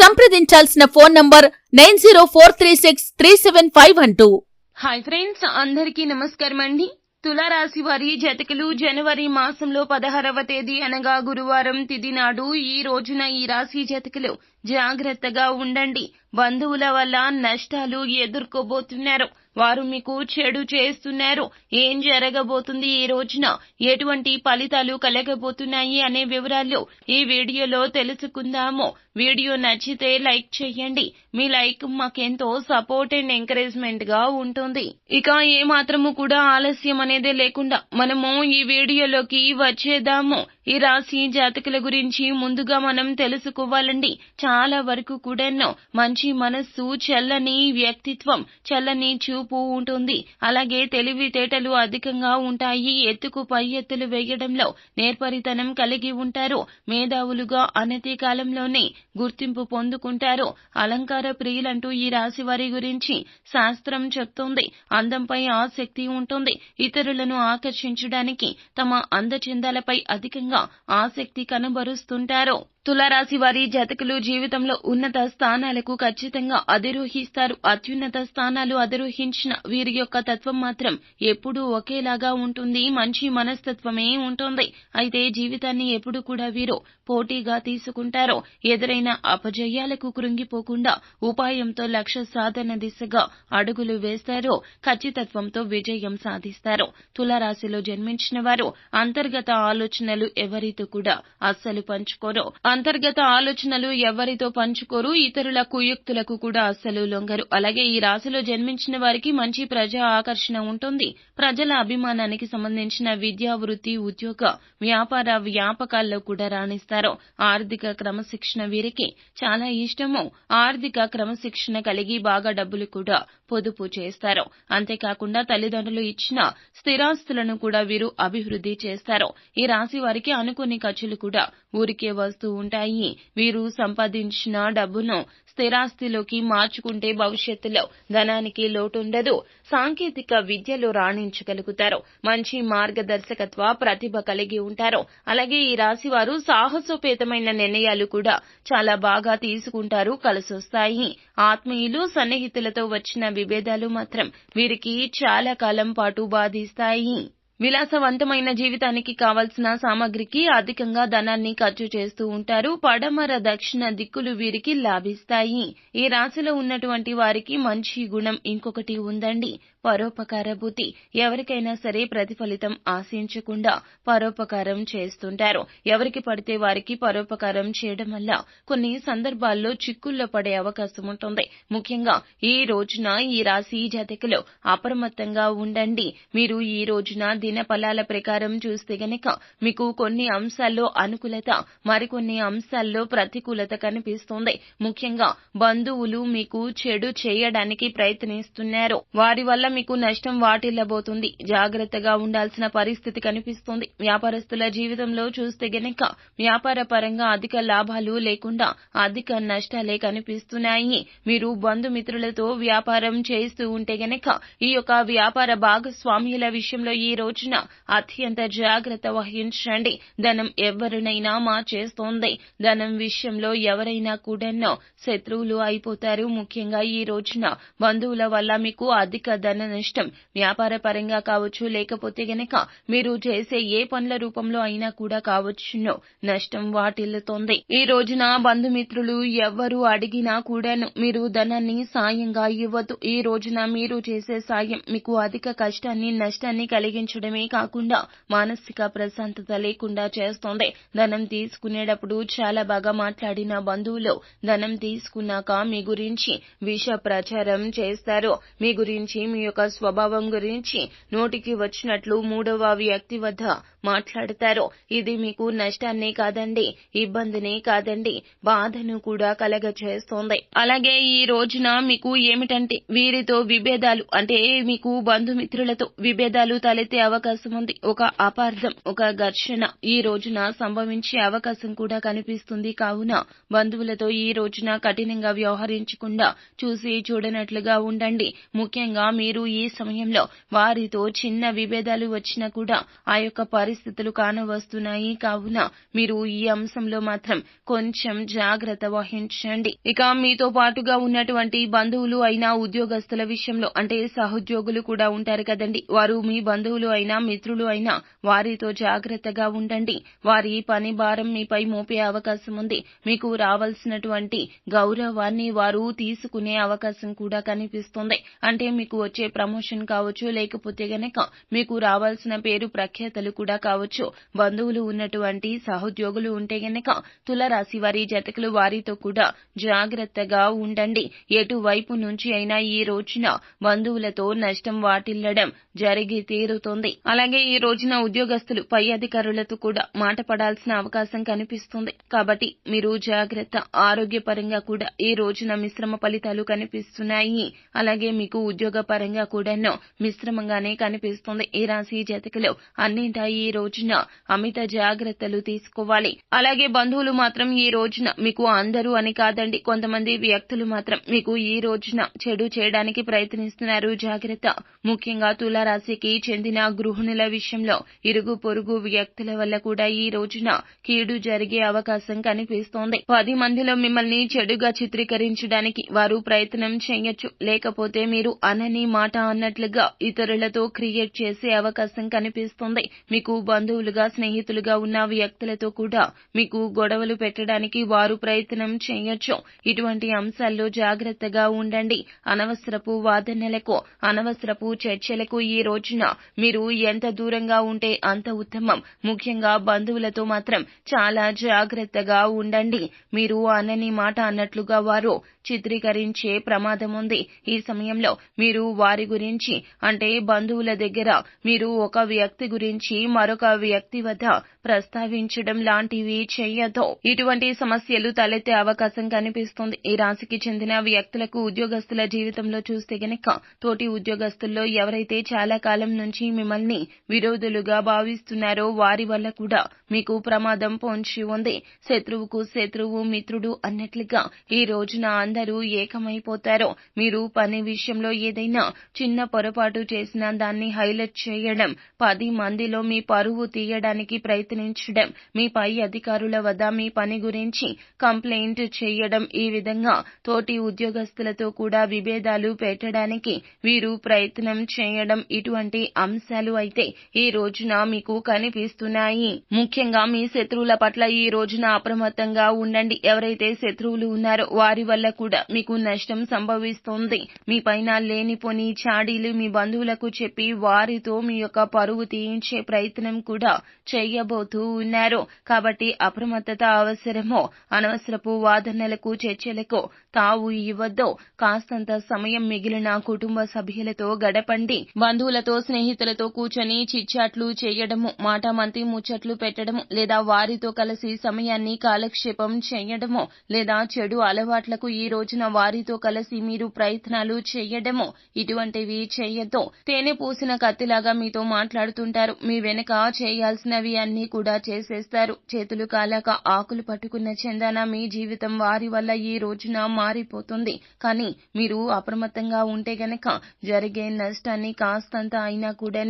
సంప్రదించాల్సిన phone number nine zero four three six three seven five one two. Hi friends అందరికీ నమస్కారం అండి. తులారాశి వారి జతకులు జనవరి మాసంలో పదహారవ తేదీ అనగా గురువారం తిది నాడు ఈ రోజున ఈ రాశి జతకులు జాగ్రత్తగా ఉండండి. బంధువుల వల్ల నష్టాలు ఎదుర్కోబోతున్నారు. వారు మీకు చెడు చేస్తున్నారు. ఏం జరగబోతుంది ఈ రోజున? ఎటువంటి ఫలితాలు కలగబోతున్నాయి అనే వివరాలు ఈ వీడియోలో తెలుసుకుందాము. వీడియో నచ్చితే లైక్ చేయండి. మీ లైక్ మాకెంతో సపోర్ట్ అండ్ ఎంకరేజ్మెంట్గా ఉంటుంది. ఇక ఏ మాత్రము కూడా ఆలస్యం అనేది లేకుండా మనము ఈ వీడియోలోకి వచ్చేద్దాము. ఈ రాశి జాతకుల గురించి ముందుగా మనం తెలుసుకోవాలండి. చాలా వరకు కూడాను మంచి మనస్సు చల్లని వ్యక్తిత్వం చల్లని చూపు ఉంటుంది. అలాగే తెలివితేటలు అధికంగా ఉంటాయి. ఎత్తుకు పై ఎత్తులు వేయడంలో నేర్పరితనం కలిగి ఉంటారు. మేధావులుగా అనతి కాలంలోనే గుర్తింపు పొందుకుంటారు. అలంకార ప్రియులంటూ ఈ రాశి వారి గురించి శాస్త్రం చెప్తోంది. అందంపై ఆసక్తి ఉంటుంది. ఇతరులను ఆకర్షించడానికి తమ అందచందాలపై అధికంగా ఆసక్తి కనబరుస్తుంటారు. తులారాశి వారి జతకులు జీవితంలో ఉన్నత స్థానాలకు ఖచ్చితంగా అధిరోహిస్తారు. అత్యున్నత స్థానాలు అధిరోహించిన వీరి యొక్క తత్వం మాత్రం ఎప్పుడూ ఒకేలాగా ఉంటుంది. మంచి మనస్తత్వమే ఉంటుంది. అయితే జీవితాన్ని ఎప్పుడు కూడా వీరు పోటీగా తీసుకుంటారు. ఎదురైన అపజయాలకు కృంగిపోకుండా ఉపాయంతో లక్ష్య సాధన దిశగా అడుగులు వేస్తారు. ఖచ్చితత్వంతో విజయం సాధిస్తారు. తులారాశిలో జన్మించిన వారు అంతర్గత ఆలోచనలు ఎవరితో కూడా అస్సలు పంచుకోరు. అంతర్గత ఆలోచనలు ఎవరితో పంచుకోరు ఇతరుల కుయుక్తులకు కూడా అస్సలు లొంగరు. అలాగే ఈ రాశిలో జన్మించిన వారికి మంచి ప్రజా ఆకర్షణ ఉంటుంది. ప్రజల అభిమానానికి సంబంధించిన విద్యా వృత్తి ఉద్యోగ వ్యాపార వ్యాపకాల్లో కూడా రాణిస్తారు. ఆర్థిక క్రమశిక్షణ వీరికి చాలా ఇష్టము. ఆర్థిక క్రమశిక్షణ కలిగి బాగా డబ్బులు కూడా పొదుపు చేస్తారు. అంతేకాకుండా తల్లిదండ్రులు ఇచ్చిన స్థిరాస్తులను కూడా వీరు అభివృద్ధి చేస్తారు. ఈ రాశి వారికి అనుకోని ఖర్చులు కూడా ఊరికే వస్తూ ఉంటాయి. వీరు సంపాదించిన డబ్బును స్థిరాస్తిలోకి మార్చుకుంటే భవిష్యత్తులో ధనానికి లోటుండదు. సాంకేతిక విద్యలో రాణించగలుగుతారు. మంచి మార్గదర్శకత్వ ప్రతిభ కలిగి ఉంటారు. అలాగే ఈ రాశి వారు సాహసోపేతమైన నిర్ణయాలు కూడా చాలా బాగా తీసుకుంటారు. కలిసొస్తాయి. ఆత్మీయులు సన్నిహితులతో వచ్చిన విభేదాలు మాత్రం వీరికి చాలా కాలం పాటు బాధిస్తాయి. విలాసవంతమైన జీవితానికి కావలసిన సామగ్రికి అధికంగా ధనాన్ని ఖర్చు చేస్తూ ఉంటారు. పడమర దక్షిణ దిక్కులు వీరికి లాభిస్తాయి. ఈ రాశిలో ఉన్నటువంటి వారికి మంచి గుణం ఇంకొకటి ఉందండి. పరోపకార బుద్ధి. ఎవరికైనా సరే ప్రతిఫలితం ఆశించకుండా పరోపకారం చేస్తుంటారు. ఎవరికి పడితే వారికి పరోపకారం చేయడం వల్ల కొన్ని సందర్భాల్లో చిక్కుల్లో పడే అవకాశం ఉంటుంది. ముఖ్యంగా ఈ రోజున ఈ రాశి జాతకులు అప్రమత్తంగా ఉండండి. మీరు ఈ రోజున దిన ఫలాల ప్రకారం చూస్తే గనక మీకు కొన్ని అంశాల్లో అనుకూలత మరికొన్ని అంశాల్లో ప్రతికూలత కనిపిస్తోంది. ముఖ్యంగా బంధువులు మీకు చెడు చేయడానికి ప్రయత్నిస్తున్నారు. వారి వల్ల మీకు నష్టం వాటిల్లబోతుంది. జాగ్రత్తగా ఉండాల్సిన పరిస్థితి కనిపిస్తోంది. వ్యాపారస్తుల జీవితంలో చూస్తే గనక వ్యాపార పరంగా అధిక లాభాలు లేకుండా అధిక నష్టాలే కనిపిస్తున్నాయి. మీరు బంధుమిత్రులతో వ్యాపారం చేస్తూ ఉంటే గనక ఈ యొక్క వ్యాపార భాగస్వామ్యుల విషయంలో ఈ రోజు రోజున అత్యంత జాగ్రత్త వహించండి. ధనం ఎవరినైనా మార్చేస్తోంది. ధనం విషయంలో ఎవరైనా కూడానో శత్రువులు అయిపోతారు. ముఖ్యంగా ఈ రోజున బంధువుల వల్ల మీకు అధిక ధన నష్టం వ్యాపార పరంగా కావచ్చు లేకపోతే గనక మీరు చేసే ఏ పనుల రూపంలో అయినా కూడా కావచ్చును. నష్టం వాటిల్లుతోంది. ఈ రోజున బంధుమిత్రులు ఎవ్వరు అడిగినా కూడాను మీరు ధనాన్ని సాయంగా ఇవ్వద్దు ఈ రోజున మీరు చేసే సాయం మీకు అధిక కష్టాన్ని నష్టాన్ని కలిగించడం చేయడమే కాకుండా మానసిక ప్రశాంతత లేకుండా చేస్తోంది. ధనం తీసుకునేటప్పుడు చాలా బాగా మాట్లాడిన బంధువులు ధనం తీసుకున్నాక మీ గురించి విష ప్రచారం చేస్తారు. మీ గురించి మీ యొక్క స్వభావం గురించి నోటికి వచ్చినట్లు మూడవ వ్యక్తి వద్ద మాట్లాడతారో. ఇది మీకు నష్టాన్ని కాదండి ఇబ్బందిని కాదండి బాధను కూడా కలగచేస్తోంది అలాగే ఈ రోజున మీకు ఏమిటంటే వీరితో విభేదాలు అంటే మీకు బంధుమిత్రులతో విభేదాలు తలెత్తే అవకాశం ఉంది. ఒక అపార్థం ఒక ఘర్షణ ఈ రోజున సంభవించే అవకాశం కూడా కనిపిస్తుంది. కావున బంధువులతో ఈ రోజున కఠినంగా వ్యవహరించకుండా చూసి చూడనట్లుగా ఉండండి. ముఖ్యంగా మీరు ఈ సమయంలో వారితో చిన్న విభేదాలు వచ్చినా కూడా ఆ యొక్క పరిస్థితులు కానవస్తున్నాయి. కావున మీరు ఈ అంశంలో మాత్రం కొంచెం జాగ్రత్త వహించండి. ఇక మీతో పాటుగా ఉన్నటువంటి బంధువులు అయినా ఉద్యోగస్తుల విషయంలో అంటే సహోద్యోగులు కూడా ఉంటారు కదండి. వారు మీ బంధువులు అయినా మిత్రులు అయినా వారితో జాగ్రత్తగా ఉండండి. వారి పని భారం మీపై మోపే అవకాశం ఉంది. మీకు రావాల్సినటువంటి గౌరవాన్ని వారు తీసుకునే అవకాశం కూడా కనిపిస్తుంది. అంటే మీకు వచ్చే ప్రమోషన్ కావచ్చు లేకపోతే గనక మీకు రావాల్సిన పేరు ప్రఖ్యాతలు కూడా కావచ్చు. బంధువులు ఉన్నటువంటి సహోద్యోగులు ఉంటే గనక తులరాశి వారి జతకులు వారితో కూడా జాగ్రత్తగా ఉండండి. ఎటువైపు నుంచి అయినా ఈ రోజున బంధువులతో నష్టం వాటిల్లడం జరిగి తీరుతుంది. అలాగే ఈ రోజున ఉద్యోగస్తులు పై అధికారులతో కూడా మాట పడాల్సిన అవకాశం కనిపిస్తుంది. కాబట్టి మీరు జాగ్రత్త ఆరోగ్యపరంగా కూడా ఈ రోజున మిశ్రమ ఫలితాలు కనిపిస్తున్నాయి. అలాగే మీకు ఉద్యోగ పరంగా కూడాను మిశ్రమంగానే కనిపిస్తుంది. ఈ రాశి జతకులు అన్నింటా ఈ రోజున అమిత జాగ్రత్తలు తీసుకోవాలి. అలాగే బంధువులు మాత్రం ఈ రోజున మీకు అందరూ అని కాదండి. కొంతమంది వ్యక్తులు మాత్రం మీకు ఈ రోజున చెడు చేయడానికి ప్రయత్నిస్తున్నారు. జాగ్రత్త. ముఖ్యంగా తులారాశికి చెందిన గృహిణుల విషయంలో ఇరుగు పొరుగు వ్యక్తుల వల్ల కూడా ఈ రోజున కీడు జరిగే అవకాశం కనిపిస్తోంది. పది మందిలో మిమ్మల్ని చెడుగా చిత్రీకరించడానికి వారు ప్రయత్నం చేయొచ్చు. లేకపోతే మీరు అనని మాట అన్నట్లుగా ఇతరులతో క్రియేట్ చేసే అవకాశం కనిపిస్తుంది. మీకు బంధువులుగా స్నేహితులుగా ఉన్న వ్యక్తులతో కూడా మీకు గొడవలు పెట్టడానికి వారు ప్రయత్నం చేయొచ్చు. ఇటువంటి అంశాల్లో జాగ్రత్తగా ఉండండి. అనవసరపు వాదనలకు అనవసరపు చర్చలకు ఈ రోజున మీరు ఎంత దూరంగా ఉంటే అంత ఉత్తమం. ముఖ్యంగా బంధువులతో మాత్రం చాలా జాగ్రత్తగా ఉండండి. మీరు అనని మాట అన్నట్లుగా వారు చిత్రీకరించే ప్రమాదం ఉంది. ఈ సమయంలో మీరు వారి గురించి అంటే బంధువుల దగ్గర మీరు ఒక వ్యక్తి గురించి మరొక వ్యక్తి వద్ద ప్రస్తావించడం లాంటివి చేయదు ఇటువంటి సమస్యలు తలెత్తే అవకాశం కనిపిస్తుంది. ఈ రాశికి చెందిన వ్యక్తులకు ఉద్యోగస్తుల జీవితంలో చూస్తే గనక తోటి ఉద్యోగస్తుల్లో ఎవరైతే చాలా కాలం నుంచి మిమ్మల్ని విరోధులుగా భావిస్తున్నారో వారి వల్ల కూడా మీకు ప్రమాదం పొంచి ఉంది. శత్రువుకు శత్రువు మిత్రుడు అన్నట్లుగా ఈ రోజున అందరూ ఏకమైపోతారో. మీరు పని విషయంలో ఏదైనా చిన్న పొరపాటు చేసినా దాన్ని హైలైట్ చేయడం పది మందిలో మీ పరువు తీయడానికి ప్రయత్నించడం మీ పై అధికారుల వద్ద మీ పని గురించి కంప్లైంట్ చేయడం ఈ విధంగా తోటి ఉద్యోగస్తులతో కూడా విభేదాలు పెట్టడానికి వీరు ప్రయత్నం చేయడం ఇటువంటి అంశాలు అయితే ఈ రోజున మీకు కనిపిస్తున్నాయి. ముఖ్యంగా మీ శత్రువుల పట్ల ఈ రోజున అప్రమత్తంగా ఉండండి. ఎవరైతే శత్రువులు ఉన్నారో వారి వల్ల కూడా మీకు నష్టం సంభవిస్తోంది. మీ పైన లేనిపోని చాడీలు మీ బంధువులకు చెప్పి వారితో మీ యొక్క పరువు తీయించే ప్రయత్నం కూడా చేయబోతూ ఉన్నారు. కాబట్టి అప్రమత్తత అవసరమో అనవసరపు వాదనలకు చర్చలకు తావు ఇవ్వద్దు కాస్తంత సమయం మిగిలిన కుటుంబ సభ్యులతో గడపండి. బంధువులతో స్నేహితులతో కూర్చొని చిచ్చాట్లు చేయడము మాట మంతి ముచ్చట్లు పెట్టడము లేదా వారితో కలిసి సమయాన్ని కాలక్షేపం చేయడము లేదా చెడు అలవాట్లకు ఈ రోజున వారితో కలిసి మీరు ప్రయత్నాలు చేయడము ఇటువంటివి చేయొద్దు. తేనె పూసిన కత్తిలాగా మీతో మాట్లాడుతుంటారు. మీ వెనక చేయాల్సినవి అన్ని కూడా చేసేస్తారు. చేతులు కాలాక ఆకులు పట్టుకున్న చందన మీ జీవితం వారి వల్ల ఈ రోజున మారిపోతుంది. కానీ మీరు అప్రమత్తంగా ఉంటే గనక జరిగే నష్టాన్ని కాస్తంత అయినా కూడా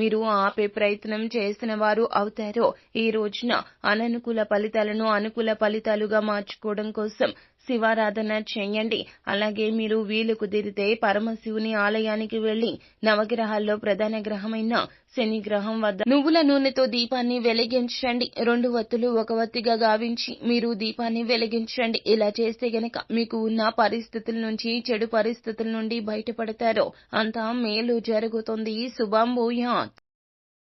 మీరు ఆపే ప్రయత్నం చేసిన వారు అవుతారో. ఈ రోజున అననుకూల ఫలితాలను అనుకూల ఫలితాలుగా మార్చుకోవడం కోసం శివారాధన చేయండి. అలాగే మీరు వీలు కుదిరితే పరమశివుని ఆలయానికి వెళ్ళి నవగ్రహాల్లో ప్రధాన గ్రహమైన శని గ్రహం వద్ద నువ్వుల నూనెతో దీపాన్ని వెలిగించండి. రెండు వత్తులు ఒక వత్తిగా గావించి మీరు దీపాన్ని వెలిగించండి. ఇలా చేస్తే గనక మీకు ఉన్న పరిస్థితుల నుంచి చెడు పరిస్థితుల నుండి బయటపడతారో. అంతా మేలు జరుగుతుంది. శుభం భూయాత్.